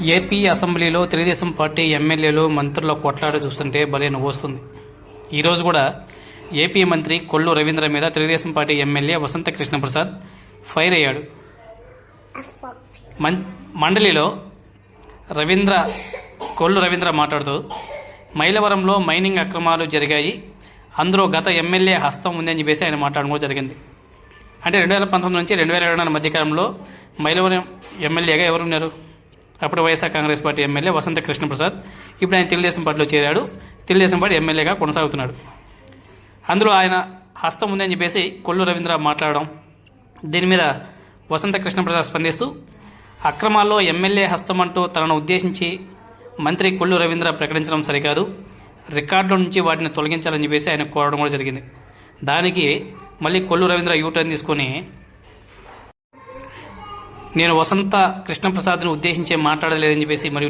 AP అసెంబ్లీలో Telugu Desam party ఎమ్మెల్యేలు మంత్రుల కొట్లాట చూస్తుంటే భలే వస్తుంది ఈరోజు కూడా ఏపీ మంత్రి కొల్లు రవీంద్ర మీద Telugudesam party MLA Vasantha Krishnaprasad fire అయ్యాడు. మం మండలిలో రవీంద్ర కొల్లు రవీంద్ర మాట్లాడుతూ మైలవరంలో మైనింగ్ అక్రమాలు జరిగాయి. అందులో గత ఎమ్మెల్యే హస్తం ఉందని చెప్పేసి ఆయన మాట్లాడడం కూడా జరిగింది. అంటే రెండు వేల పంతొమ్మిది నుంచి రెండు వేల ఇరవై నాలుగు మధ్యకాలంలో మైలవరం ఎమ్మెల్యేగా ఎవరున్నారు? అప్పుడు YSR Congress party MLA Vasantha Krishnaprasad. ఇప్పుడు ఆయన తెలుగుదేశం పార్టీలో చేరాడు. తెలుగుదేశం పార్టీ ఎమ్మెల్యేగా కొనసాగుతున్నాడు. అందులో ఆయన హస్తం ఉందని చెప్పేసి కొల్లు రవీంద్ర మాట్లాడడం. దీని మీద వసంత కృష్ణప్రసాద్ స్పందిస్తూ అక్రమాల్లో ఎమ్మెల్యే హస్తం అంటూ తనను ఉద్దేశించి మంత్రి కొల్లు రవీంద్ర ప్రకటించడం సరికాదు. రికార్డుల నుంచి వాటిని తొలగించాలని చెప్పేసి ఆయన కోరడం కూడా జరిగింది. దానికి మళ్ళీ కొల్లు రవీంద్ర యూటర్న్ తీసుకొని నేను వసంత కృష్ణప్రసాద్ను ఉద్దేశించే మాట్లాడలేదని చెప్పేసి మరి